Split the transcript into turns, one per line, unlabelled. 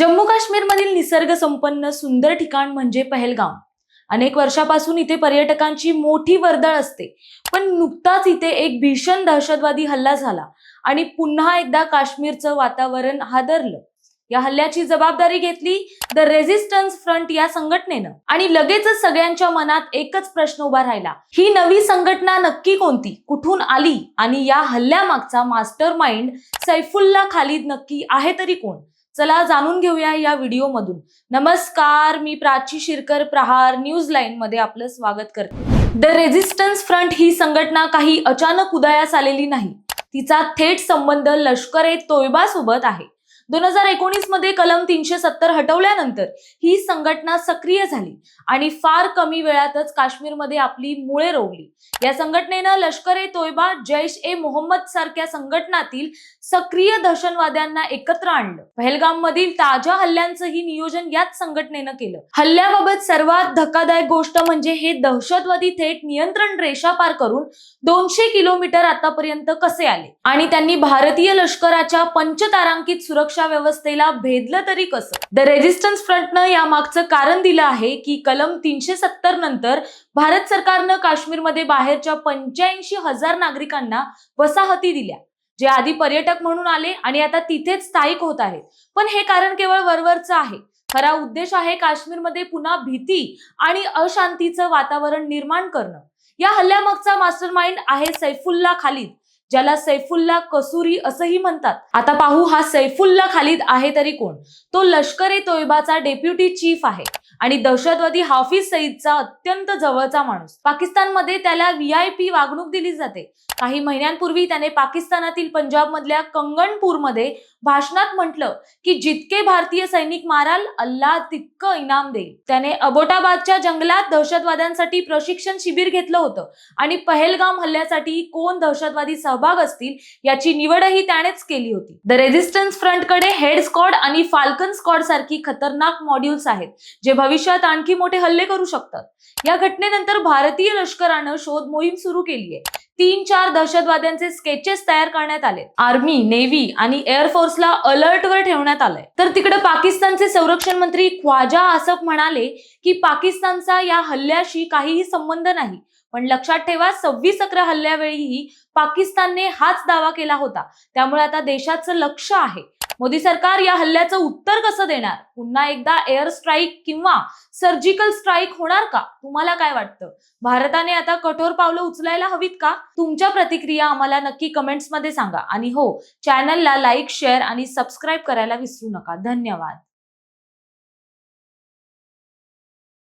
जम्मू काश्मीरमधील निसर्गसंपन्न सुंदर ठिकाण म्हणजे पहलगाम. अनेक वर्षापासून इथे पर्यटकांची मोठी वर्दळ असते. पण नुकताच इथे एक भीषण दहशतवादी हल्ला झाला आणि पुन्हा एकदा काश्मीरचं वातावरण हादरलं. या हल्ल्याची जबाबदारी घेतली द रेझिस्टन्स फ्रंट या संघटनेनं. आणि लगेचच सगळ्यांच्या मनात एकच प्रश्न उभा राहिला. ही नवी संघटना नक्की कोणती? कुठून आली? आणि या हल्ल्यामागचा मास्टर माइंड सैफुल्ला खालिद नक्की आहे तरी कोण? चला जाणून घेऊया या व्हिडिओमधून. नमस्कार मी प्राची शिरकर प्रहार न्यूज लाईन मध्ये आपलं स्वागत करते. द रेझिस्टन्स फ्रंट ही संघटना काही अचानक उदयास आलेली नाही. तिचा थेट संबंध लष्कर ए तोयबा सोबत आहे. दोन हजार एकोणीसमध्ये कलम तीनशे सत्तर हटवल्यानंतर ही संघटना सक्रिय झाली आणि फार कमी वेळातच काश्मीरमध्ये आपली मुळे रोवली. या संघटनेनं लष्कर ए तोयबा जैश ए मोहम्मद सारख्या संघटनातील सक्रिय दहशतवाद्यांना एकत्र आणलं. पहलगाम मधील ताज्या हल्ल्यांचंही नियोजन याच संघटनेनं केलं. हल्ल्याबाबत सर्वात धक्कादायक गोष्ट म्हणजे हे दहशतवादी थेट नियंत्रण रेषा पार करून दोनशे किलोमीटर आतापर्यंत कसे आले? आणि त्यांनी भारतीय लष्कराच्या पंचतारांकित सुरक्षा व्यवस्थेला भेदलं तरी कसं? द रेझिस्टन्स फ्रंटनं यामागचं कारण दिलं आहे की कलम तीनशे सत्तर नंतर भारत सरकारनं काश्मीरमध्ये बाहेरच्या पंच्याऐंशी हजार नागरिकांना वसाहती दिल्या जे आधी पर्यटक म्हणून आले आणि आता तिथेच स्थायिक होत आहेत. पण हे कारण केवळ वरवरचं आहे. खरा उद्देश आहे काश्मीरमध्ये पुन्हा भीती आणि अशांतीचं वातावरण निर्माण करणं. या हल्ल्यामागचा मास्टर माइंड आहे सैफुल्ला खालिद ज्याला सैफुल्ला कसुरी असंही म्हणतात. आता पाहू हा सैफुल्ला खालिद आहे तरी कोण? तो लष्कर ए तोयबाचा डेप्युटी चीफ आहे. आणि दहशतवादी हाफिज सईदचा अत्यंत जवळचा माणूस. पाकिस्तानमध्ये त्याला व्ही आय पी वागणूक दिली जाते. काही महिन्यांपूर्वी त्याने पाकिस्तानातील पंजाब मधल्या कंगणपूरमध्ये भाषणात म्हटलं की जितके भारतीय सैनिक माराल अल्लाह तितकं इनाम देईल. त्याने अबोटाबादच्या जंगलात दहशतवाद्यांसाठी प्रशिक्षण शिबिर घेतलं होतं. आणि पहलगाम हल्ल्यासाठी कोण दहशतवादी सहभाग असतील याची निवडही त्यानेच केली होती. द रेझिस्टन्स फ्रंटकडे हेड स्कॉड आणि फाल्कन स्कॉड सारखी खतरनाक मॉड्यूल्स आहेत जे भविष्यात आणखी मोठे हल्ले करू शकतात. या घटनेनंतर भारतीय लष्करानं शोध मोहीम सुरू केली आहे तीन चार दहशतवाद्यांचे स्केचेस तयार करण्यात आले आर्मी नेव्ही आणि एअरफोर्सला अलर्टवर ठेवण्यात आलंय. तर तिकडे पाकिस्तानचे संरक्षण मंत्री ख्वाजा आसफ म्हणाले की पाकिस्तानचा या हल्ल्याशी काहीही संबंध नाही. पण लक्षात ठेवा सव्वीस अकरा हल्ल्यावेळीही पाकिस्तानने हाच दावा केला होता. त्यामुळे आता देशाचं लक्ष आहे. मोदी सरकार या हल्ल्याचं उत्तर कसं देणार? पुन्हा एकदा एअर स्ट्राईक किंवा सर्जिकल स्ट्राईक होणार का? तुम्हाला काय वाटतं? भारताने आता कठोर पावलं उचलायला हवीत का? तुमच्या प्रतिक्रिया आम्हाला नक्की कमेंट्समध्ये सांगा. आणि हो चॅनलला लाईक शेअर आणि सबस्क्राईब करायला विसरू नका. धन्यवाद.